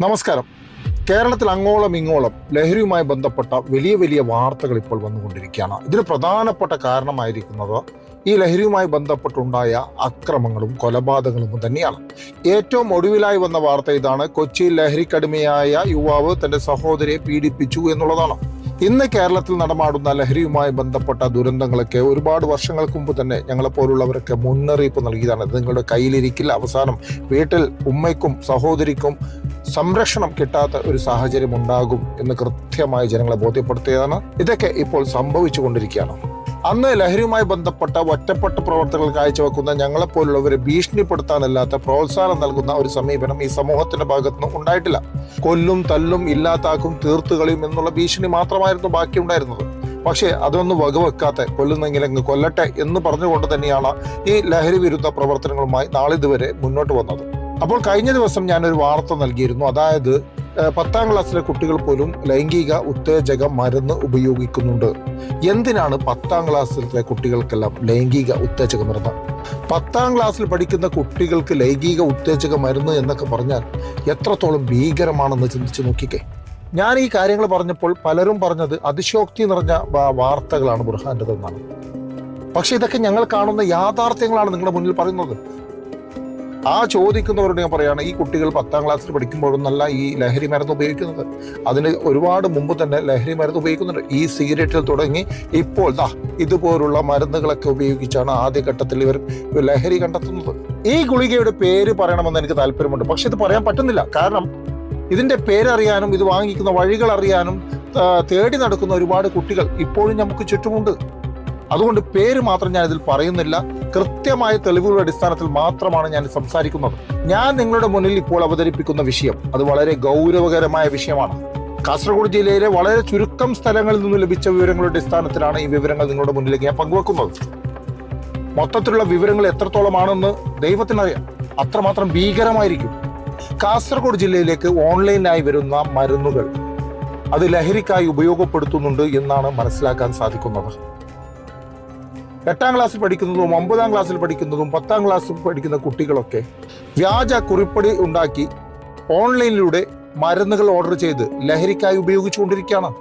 നമസ്കാരം. കേരളത്തിൽ അങ്ങോളം ഇങ്ങോളം ലഹരിയുമായി ബന്ധപ്പെട്ട വലിയ വലിയ വാർത്തകൾ ഇപ്പോൾ വന്നുകൊണ്ടിരിക്കുകയാണ്. ഇതിന് പ്രധാനപ്പെട്ട കാരണമായിരിക്കുന്നത് ഈ ലഹരിയുമായി ബന്ധപ്പെട്ടുണ്ടായ അക്രമങ്ങളും കൊലപാതകങ്ങളും തന്നെയാണ്. ഏറ്റവും ഒടുവിലായി വന്ന വാർത്ത ഇതാണ്. കൊച്ചിയിൽ ലഹരിക്കടിമയായ യുവാവ് തന്റെ സഹോദരിയെ പീഡിപ്പിച്ചു എന്നുള്ളതാണ്. ഇന്ന് കേരളത്തിൽ നടമാടുന്ന ലഹരിയുമായി ബന്ധപ്പെട്ട ദുരന്തങ്ങളൊക്കെ ഒരുപാട് വർഷങ്ങൾക്ക് മുമ്പ് തന്നെ ഞങ്ങളെപ്പോലുള്ളവരൊക്കെ മുന്നറിയിപ്പ് നൽകിയതാണ്. നിങ്ങളുടെ കയ്യിലിരിക്കില്ല. അവസാനം വീട്ടിൽ ഉമ്മയ്ക്കും സഹോദരിക്കും സംരക്ഷണം കിട്ടാത്ത ഒരു സാഹചര്യം ഉണ്ടാകും എന്ന് കൃത്യമായി ജനങ്ങളെ ബോധ്യപ്പെടുത്തിയതാണ്. ഇതൊക്കെ ഇപ്പോൾ സംഭവിച്ചു കൊണ്ടിരിക്കുകയാണ്. അന്ന് ലഹരിയുമായി ബന്ധപ്പെട്ട ഒറ്റപ്പെട്ട പ്രവർത്തനങ്ങൾ കാഴ്ചവെക്കുന്ന ഞങ്ങളെപ്പോലുള്ളവരെ ഭീഷണിപ്പെടുത്താനല്ലാത്ത പ്രോത്സാഹനം നൽകുന്ന ഒരു സമീപനം ഈ സമൂഹത്തിന്റെ ഭാഗത്തുനിന്ന് ഉണ്ടായിട്ടില്ല. കൊല്ലും തല്ലും ഇല്ലാത്താക്കും തീർത്തുകളിയും എന്നുള്ള ഭീഷണി മാത്രമായിരുന്നു ബാക്കിയുണ്ടായിരുന്നത്. പക്ഷേ അതൊന്നും വകവെക്കാത്ത കൊല്ലുന്നെങ്കിൽ അങ്ങ് കൊല്ലട്ടെ എന്ന് പറഞ്ഞുകൊണ്ട് തന്നെയാണ് ഈ ലഹരി വിരുദ്ധ പ്രവർത്തനങ്ങളുമായി നാളിതുവരെ മുന്നോട്ട് വന്നത്. അപ്പോൾ കഴിഞ്ഞ ദിവസം ഞാനൊരു വാർത്ത നൽകിയിരുന്നു. അതായത് പത്താം ക്ലാസ്സിലെ കുട്ടികൾ പോലും ലൈംഗിക ഉത്തേജക മരുന്ന് ഉപയോഗിക്കുന്നുണ്ട്. എന്തിനാണ് പത്താം ക്ലാസ്സിലെ കുട്ടികൾക്കെല്ലാം ലൈംഗിക ഉത്തേജക മരുന്ന്? പത്താം ക്ലാസ്സിൽ പഠിക്കുന്ന കുട്ടികൾക്ക് ലൈംഗിക ഉത്തേജക മരുന്ന് എന്നൊക്കെ പറഞ്ഞാൽ എത്രത്തോളം ഭീകരമാണെന്ന് ചിന്തിച്ചു നോക്കിക്കേ. ഞാൻ ഈ കാര്യങ്ങൾ പറഞ്ഞപ്പോൾ പലരും പറഞ്ഞത് അതിശോക്തി നിറഞ്ഞ വാർത്തകളാണ് ബുർഹാന്റെതെന്നാണ്. പക്ഷെ ഇതൊക്കെ ഞങ്ങൾ കാണുന്ന യാഥാർത്ഥ്യങ്ങളാണ് നിങ്ങളുടെ മുന്നിൽ പറയുന്നത്. ആ ചോദിക്കുന്നവരോട് ഞാൻ പറയുകയാണ് ഈ കുട്ടികൾ പത്താം ക്ലാസ്സിൽ പഠിക്കുമ്പോഴൊന്നല്ല ഈ ലഹരി മരുന്ന് ഉപയോഗിക്കുന്നത്. അതിന് ഒരുപാട് മുമ്പ് തന്നെ ലഹരി മരുന്ന് ഉപയോഗിക്കുന്നുണ്ട്. ഈ സിഗരറ്റിൽ തുടങ്ങി ഇപ്പോൾ ദാ ഇതുപോലുള്ള മരുന്നുകളൊക്കെ ഉപയോഗിച്ചാണ് ആദ്യഘട്ടത്തിൽ ഇവർ ലഹരി കണ്ടെത്തുന്നത്. ഈ ഗുളികയുടെ പേര് പറയണമെന്ന് എനിക്ക് താല്പര്യമുണ്ട്. പക്ഷെ ഇത് പറയാൻ പറ്റുന്നില്ല. കാരണം ഇതിന്റെ പേരറിയാനും ഇത് വാങ്ങിക്കുന്ന വഴികൾ അറിയാനും തേടി നടക്കുന്ന ഒരുപാട് കുട്ടികൾ ഇപ്പോഴും നമുക്ക് ചുറ്റുമുണ്ട്. അതുകൊണ്ട് പേര് മാത്രം ഞാൻ ഇതിൽ പറയുന്നില്ല. കൃത്യമായ തെളിവുകളുടെ അടിസ്ഥാനത്തിൽ മാത്രമാണ് ഞാൻ സംസാരിക്കുന്നത്. ഞാൻ നിങ്ങളുടെ മുന്നിൽ ഇപ്പോൾ അവതരിപ്പിക്കുന്ന വിഷയം അത് വളരെ ഗൗരവകരമായ വിഷയമാണ്. കാസർഗോഡ് ജില്ലയിലെ വളരെ ചുരുക്കം സ്ഥലങ്ങളിൽ നിന്ന് ലഭിച്ച വിവരങ്ങളുടെ അടിസ്ഥാനത്തിലാണ് ഈ വിവരങ്ങൾ നിങ്ങളുടെ മുന്നിലേക്ക് ഞാൻ പങ്കുവെക്കുന്നത്. മൊത്തത്തിലുള്ള വിവരങ്ങൾ എത്രത്തോളമാണെന്ന് ദൈവത്തിനറിയാം. അത്രമാത്രം ഭീകരമായിരിക്കും. കാസർഗോഡ് ജില്ലയിലേക്ക് ഓൺലൈനായി വരുന്ന മരുന്നുകൾ അത് ലഹരിക്കായി ഉപയോഗപ്പെടുത്തുന്നുണ്ട് എന്നാണ് മനസ്സിലാക്കാൻ സാധിക്കുന്നത്. എട്ടാം ക്ലാസ്സിൽ പഠിക്കുന്നതും ഒമ്പതാം ക്ലാസ്സിൽ പഠിക്കുന്നതും പത്താം ക്ലാസ്സിൽ പഠിക്കുന്ന കുട്ടികളൊക്കെ വ്യാജ കുറിപ്പടി ഉണ്ടാക്കി ഓൺലൈനിലൂടെ മരുന്നുകൾ ഓർഡർ ചെയ്ത് ലഹരിക്കായി ഉപയോഗിച്ചുകൊണ്ടിരിക്കുകയാണ്.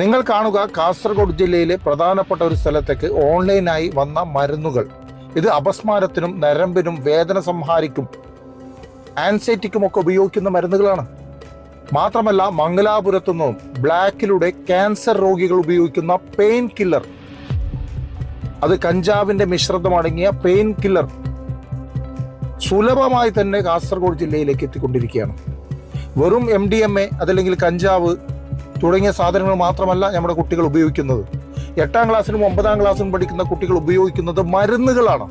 നിങ്ങൾ കാണുക കാസർഗോഡ് ജില്ലയിലെ പ്രധാനപ്പെട്ട ഒരു സ്ഥലത്തേക്ക് ഓൺലൈനായി വന്ന മരുന്നുകൾ. ഇത് അപസ്മാരത്തിനും നരമ്പിനും വേദന സംഹാരിക്കും. ആൻസൈറ്റിക്കും ഒക്കെ ഉപയോഗിക്കുന്ന മരുന്നുകളാണ്. മാത്രമല്ല മംഗലാപുരത്തു നിന്നും ബ്ലാക്കിലൂടെ ക്യാൻസർ രോഗികൾ ഉപയോഗിക്കുന്ന പെയിൻ കില്ലർ. അത് കഞ്ചാവിന്റെ മിശ്രിതം അടങ്ങിയ പെയിൻ കില്ലർ സുലഭമായി തന്നെ കാസർഗോഡ് ജില്ലയിലേക്ക് എത്തിക്കൊണ്ടിരിക്കുകയാണ്. വെറും എം ഡി എം എ അതല്ലെങ്കിൽ കഞ്ചാവ് തുടങ്ങിയ സാധനങ്ങൾ മാത്രമല്ല നമ്മുടെ കുട്ടികൾ ഉപയോഗിക്കുന്നത്. എട്ടാം ക്ലാസ്സിനും ഒമ്പതാം ക്ലാസ്സിനും പഠിക്കുന്ന കുട്ടികൾ ഉപയോഗിക്കുന്നത് മരുന്നുകളാണ്.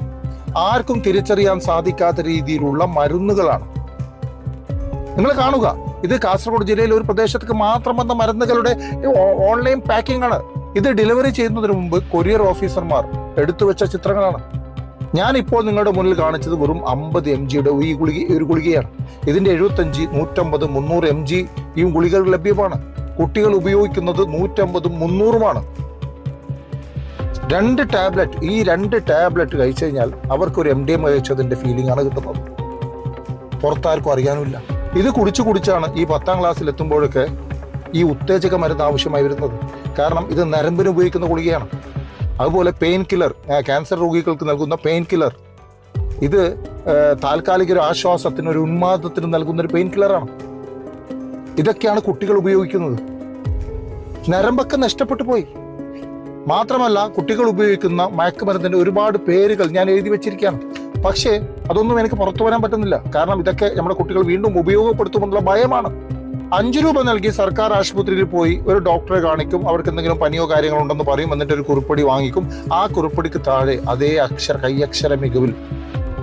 ആർക്കും തിരിച്ചറിയാൻ സാധിക്കാത്ത രീതിയിലുള്ള മരുന്നുകളാണ്. നിങ്ങൾ കാണുക ഇത് കാസർഗോഡ് ജില്ലയിലെ ഒരു പ്രദേശത്തേക്ക് മാത്രം വന്ന മരുന്നുകളുടെ ഓൺലൈൻ പാക്കിംഗ് ആണ് ഇത് ഡെലിവറി ചെയ്യുന്നതിന് മുമ്പ് കൊറിയർ ഓഫീസർമാർ എടുത്തു വെച്ച ചിത്രങ്ങളാണ്. ഞാനിപ്പോൾ നിങ്ങളുടെ മുന്നിൽ കാണിച്ചത് വെറും അമ്പത് എം ജിയുടെ ഈ ഗുളിക ഒരു ഗുളികയാണ്. ഇതിന്റെ എഴുപത്തഞ്ച് നൂറ്റമ്പത് മുന്നൂറ് എം ജി ഈ ഗുളികൾ ലഭ്യമാണ്. കുട്ടികൾ ഉപയോഗിക്കുന്നത് നൂറ്റമ്പതും മുന്നൂറുമാണ്. രണ്ട് ടാബ്ലറ്റ് ഈ രണ്ട് ടാബ്ലറ്റ് കഴിച്ചു കഴിഞ്ഞാൽ അവർക്കൊരു എം ഡി എം കഴിച്ചതിന്റെ ഫീലിംഗ് ആണ് കിട്ടുന്നത്. പുറത്താർക്കും അറിയാനുമില്ല. ഇത് കുടിച്ചു കുടിച്ചാണ് ഈ പത്താം ക്ലാസ്സിൽ എത്തുമ്പോഴൊക്കെ ഈ ഉത്തേജക മരുന്ന് ആവശ്യമായി വരുന്നത്. കാരണം ഇത് നരമ്പിന് ഉപയോഗിക്കുന്ന ഗുളികയാണ്. അതുപോലെ പെയിൻ കില്ലർ ക്യാൻസർ രോഗികൾക്ക് നൽകുന്ന പെയിൻ കില്ലർ ഇത് താൽക്കാലിക ഒരു ആശ്വാസത്തിന് ഒരു ഉന്മാദത്തിന് നൽകുന്ന ഒരു പെയിൻ കില്ലറാണ് ഇതൊക്കെയാണ് കുട്ടികൾ ഉപയോഗിക്കുന്നത്. നരമ്പൊക്കെ നഷ്ടപ്പെട്ടു പോയി. മാത്രമല്ല കുട്ടികൾ ഉപയോഗിക്കുന്ന മയക്കുമരുന്നിന്റെ ഒരുപാട് പേരുകൾ ഞാൻ എഴുതി വെച്ചിരിക്കുകയാണ്. പക്ഷേ അതൊന്നും എനിക്ക് പുറത്തു വരാൻ പറ്റുന്നില്ല. കാരണം ഇതൊക്കെ നമ്മുടെ കുട്ടികൾ വീണ്ടും ഉപയോഗപ്പെടുത്തുമെന്നുള്ള ഭയമാണ്. അഞ്ചു രൂപ നൽകി സർക്കാർ ആശുപത്രിയിൽ പോയി ഒരു ഡോക്ടറെ കാണിക്കും അവർക്ക് എന്തെങ്കിലും പനിയോ കാര്യങ്ങളോ ഉണ്ടെന്ന് പറയും എന്നിട്ട് ഒരു കുറിപ്പടി വാങ്ങിക്കും. ആ കുറിപ്പടിക്ക് താഴെ അതേ അക്ഷര കൈയക്ഷര മികവിൽ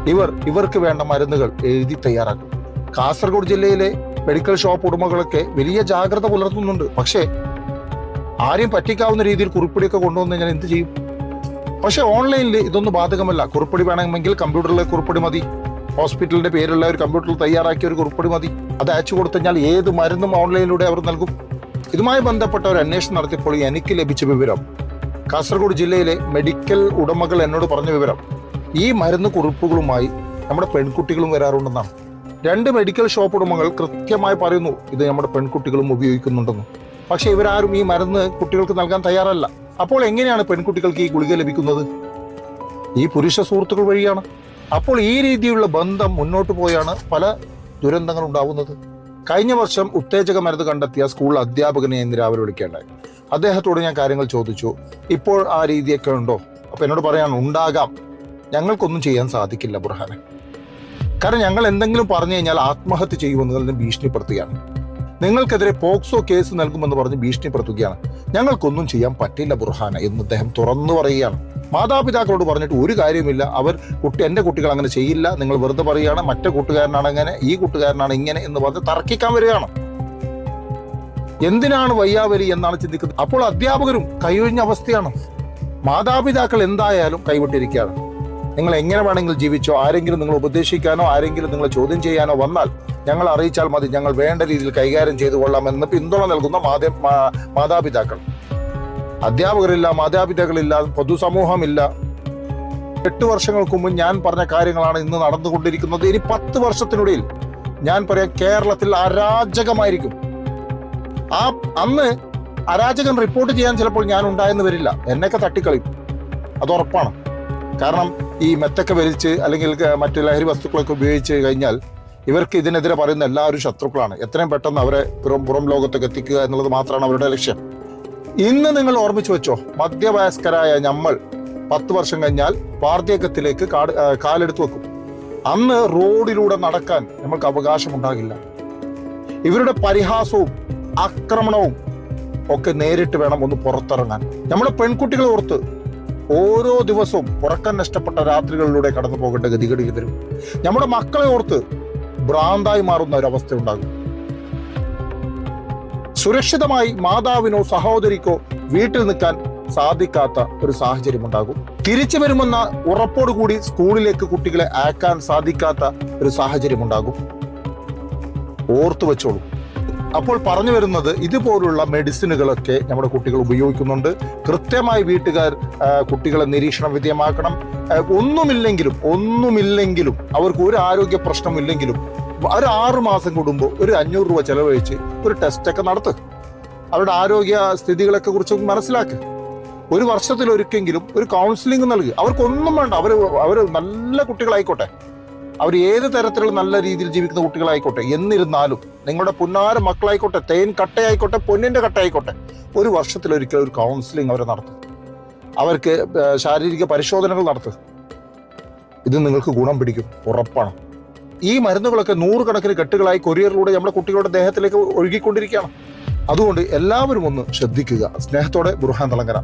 ഇവർ ഇവർക്ക് വേണ്ട മരുന്നുകൾ എഴുതി തയ്യാറാക്കും. കാസർഗോഡ് ജില്ലയിലെ മെഡിക്കൽ ഷോപ്പ് ഉടമകളൊക്കെ വലിയ ജാഗ്രത പുലർത്തുന്നുണ്ട്. പക്ഷേ ആരെയും പറ്റിക്കാവുന്ന രീതിയിൽ കുറിപ്പടിയൊക്കെ കൊണ്ടുവന്ന് ഞാൻ എന്ത് ചെയ്യും? പക്ഷെ ഓൺലൈനിൽ ഇതൊന്നും ബാധകമല്ല. കുറിപ്പടി വേണമെങ്കിൽ കമ്പ്യൂട്ടറിലെ കുറിപ്പടി മതി. ഹോസ്പിറ്റലിന്റെ പേരുള്ള ഒരു കമ്പ്യൂട്ടറിൽ തയ്യാറാക്കിയ ഒരു കുറിപ്പടി മതി. അത് അയച്ചു കൊടുത്തുകഴിഞ്ഞാൽ ഏത് മരുന്നും ഓൺലൈനിലൂടെ അവർ നൽകും. ഇതുമായി ബന്ധപ്പെട്ട ഒരു അന്വേഷണം നടത്തിയപ്പോൾ എനിക്ക് ലഭിച്ച വിവരം കാസർഗോഡ് ജില്ലയിലെ മെഡിക്കൽ ഉടമകൾ എന്നോട് പറഞ്ഞ വിവരം ഈ മരുന്ന് കുറിപ്പുകളുമായി നമ്മുടെ പെൺകുട്ടികളും വരാറുണ്ടെന്നാണ്. രണ്ട് മെഡിക്കൽ ഷോപ്പ് ഉടമകൾ കൃത്യമായി പറയുന്നു ഇത് നമ്മുടെ പെൺകുട്ടികളും ഉപയോഗിക്കുന്നുണ്ടെന്ന്. പക്ഷേ ഇവരാരും ഈ മരുന്ന് കുട്ടികൾക്ക് നൽകാൻ തയ്യാറല്ല. അപ്പോൾ എങ്ങനെയാണ് പെൺകുട്ടികൾക്ക് ഈ ഗുളിക ലഭിക്കുന്നത്? ഈ പുരുഷ സുഹൃത്തുക്കൾ വഴിയാണ്. അപ്പോൾ ഈ രീതിയിലുള്ള ബന്ധം മുന്നോട്ട് പോയാണ് പല ദുരന്തങ്ങൾ ഉണ്ടാവുന്നത്. കഴിഞ്ഞ വർഷം ഉത്തേജക മരുന്ന് കണ്ടെത്തിയ സ്കൂൾ അധ്യാപകനെ ഇന്ന് രാവിലെ വിളിക്കേണ്ടായി. അദ്ദേഹത്തോട് ഞാൻ കാര്യങ്ങൾ ചോദിച്ചു. ഇപ്പോൾ ആ രീതിയൊക്കെ ഉണ്ടോ? അപ്പൊ എന്നോട് പറയാൻ ഉണ്ടാകാം. ഞങ്ങൾക്കൊന്നും ചെയ്യാൻ സാധിക്കില്ല ബുർഹാനെ. കാരണം ഞങ്ങൾ എന്തെങ്കിലും പറഞ്ഞു കഴിഞ്ഞാൽ ആത്മഹത്യ ചെയ്യുമെന്ന് ഭീഷണിപ്പെടുത്തുകയാണ്. നിങ്ങൾക്കെതിരെ പോക്സോ കേസ് നൽകുമെന്ന് പറഞ്ഞ് ഭീഷണിപ്പെടുത്തുകയാണ്. ഞങ്ങൾക്കൊന്നും ചെയ്യാൻ പറ്റില്ല ബുർഹാന എന്ന് അദ്ദേഹം തുറന്നു പറയുകയാണ്. മാതാപിതാക്കളോട് പറഞ്ഞിട്ട് ഒരു കാര്യമില്ല അവർ കുട്ടി എന്റെ കുട്ടികൾ അങ്ങനെ ചെയ്യില്ല. നിങ്ങൾ വെറുതെ പറയുകയാണ് മറ്റേ കൂട്ടുകാരനാണ് അങ്ങനെ ഈ കൂട്ടുകാരനാണ് ഇങ്ങനെ എന്ന് പറഞ്ഞ് തർക്കിക്കാൻ വരികയാണ്. എന്തിനാണ് വയ്യാവലി എന്നാണ് ചിന്തിക്കുന്നത്. അപ്പോൾ അധ്യാപകരും കൈയൊഴിഞ്ഞ അവസ്ഥയാണ്. മാതാപിതാക്കൾ എന്തായാലും കൈവിട്ടിരിക്കുകയാണ്. നിങ്ങൾ എങ്ങനെ വേണമെങ്കിലും ജീവിച്ചോ ആരെങ്കിലും നിങ്ങൾ ഉപദേശിക്കാനോ ആരെങ്കിലും നിങ്ങളെ ചോദ്യം ചെയ്യാനോ വന്നാൽ ഞങ്ങൾ അറിയിച്ചാൽ മതി ഞങ്ങൾ വേണ്ട രീതിയിൽ കൈകാര്യം ചെയ്തു കൊള്ളാമെന്ന് പിന്തുണ നൽകുന്ന മാധ്യ മാതാപിതാക്കൾ. അധ്യാപകരില്ല മാതാപിതാക്കളില്ല പൊതുസമൂഹമില്ല. എട്ട് വർഷങ്ങൾക്ക് മുമ്പ് ഞാൻ പറഞ്ഞ കാര്യങ്ങളാണ് ഇന്ന് നടന്നുകൊണ്ടിരിക്കുന്നത്. ഇനി പത്ത് വർഷത്തിനുള്ളിൽ ഞാൻ പറയാം കേരളത്തിൽ അരാജകമായിരിക്കും. ആ അന്ന് അരാജകം റിപ്പോർട്ട് ചെയ്യാൻ ചിലപ്പോൾ ഞാൻ ഉണ്ടായെന്ന് വരില്ല. എന്നൊക്കെ തട്ടിക്കളയും അത് ഉറപ്പാണ്. കാരണം ഈ മെത്തൊക്കെ വലിച്ച് അല്ലെങ്കിൽ മറ്റു ലഹരി വസ്തുക്കളൊക്കെ ഉപയോഗിച്ച് കഴിഞ്ഞാൽ ഇവർക്ക് ഇതിനെതിരെ പറയുന്ന എല്ലാവരും ശത്രുക്കളാണ്. എത്രയും പെട്ടെന്ന് അവരെ പുറം പുറം ലോകത്തേക്ക് എത്തിക്കുക എന്നുള്ളത് മാത്രമാണ് അവരുടെ ലക്ഷ്യം. ഇന്ന് നിങ്ങൾ ഓർമ്മിച്ചു വെച്ചോ മധ്യവയസ്കരായ നമ്മൾ പത്ത് വർഷം കഴിഞ്ഞാൽ വാർദ്ധക്യത്തിലേക്ക് കാട് കാലെടുത്ത് വെക്കും. അന്ന് റോഡിലൂടെ നടക്കാൻ നമുക്ക് അവകാശമുണ്ടാകില്ല. ഇവരുടെ പരിഹാസവും ആക്രമണവും ഒക്കെ നേരിട്ട് വേണം ഒന്ന് പുറത്തിറങ്ങാൻ. നമ്മുടെ പെൺകുട്ടികളെ ഓർത്ത് ഓരോ ദിവസവും ഉറക്കം നഷ്ടപ്പെട്ട രാത്രികളിലൂടെ കടന്നു പോകേണ്ട ഗതികേടിൽ വരും. നമ്മുടെ മക്കളെ ഓർത്ത് ഭ്രാന്തായി മാറുന്ന ഒരു അവസ്ഥ ഉണ്ടാകും. സുരക്ഷിതമായി മാതാവിനോ സഹോദരിക്കോ വീട്ടിൽ നിൽക്കാൻ സാധിക്കാത്ത ഒരു സാഹചര്യം ഉണ്ടാകും. തിരിച്ചു വരുമെന്ന ഉറപ്പോടുകൂടി സ്കൂളിലേക്ക് കുട്ടികളെ അയക്കാൻ സാധിക്കാത്ത ഒരു സാഹചര്യം ഉണ്ടാകും. ഓർത്തു വെച്ചോളൂ. അപ്പോൾ പറഞ്ഞു വരുന്നത് ഇതുപോലുള്ള മെഡിസിനുകളൊക്കെ നമ്മുടെ കുട്ടികൾ ഉപയോഗിക്കുന്നുണ്ട്. കൃത്യമായി വീട്ടുകാർ കുട്ടികളെ നിരീക്ഷണ വിധേയമാക്കണം. ഒന്നുമില്ലെങ്കിലും ഒന്നുമില്ലെങ്കിലും അവർക്ക് ഒരു ആരോഗ്യ പ്രശ്നമില്ലെങ്കിലും ഒരു ആറു മാസം കൂടുമ്പോൾ ഒരു അഞ്ഞൂറ് രൂപ ചെലവഴിച്ച് ഒരു ടെസ്റ്റൊക്കെ നടത്തുക നടത്ത്. അവരുടെ ആരോഗ്യ സ്ഥിതികളൊക്കെ കുറിച്ച് മനസ്സിലാക്കുക ഒരു വർഷത്തിലൊരിക്കെങ്കിലും ഒരു കൗൺസിലിംഗ് നൽകുക അവർക്കൊന്നും വേണ്ട. അവർ അവർ നല്ല കുട്ടികളായിക്കോട്ടെ. അവർ ഏത് തരത്തിലുള്ള നല്ല രീതിയിൽ ജീവിക്കുന്ന കുട്ടികളായിക്കോട്ടെ എന്നിരുന്നാലും നിങ്ങളുടെ പുന്നാര മക്കളായിക്കോട്ടെ തേൻ കട്ടയായിക്കോട്ടെ പൊന്നിന്റെ കട്ടയായിക്കോട്ടെ ഒരു വർഷത്തിലൊരിക്കൽ ഒരു കൗൺസിലിംഗ് അവരെ നടത്തും. അവർക്ക് ശാരീരിക പരിശോധനകൾ നടത്തുക ഇത് നിങ്ങൾക്ക് ഗുണം പിടിക്കും ഉറപ്പാണ്. ഈ മരുന്നുകളൊക്കെ നൂറുകണക്കിന് കെട്ടുകളായി കൊറിയറിലൂടെ നമ്മുടെ കുട്ടികളുടെ ദേഹത്തിലേക്ക് ഒഴുകിക്കൊണ്ടിരിക്കുകയാണ്. അതുകൊണ്ട് എല്ലാവരും ഒന്ന് ശ്രദ്ധിക്കുക. സ്നേഹത്തോടെ ബുർഹാൻ തളങ്കര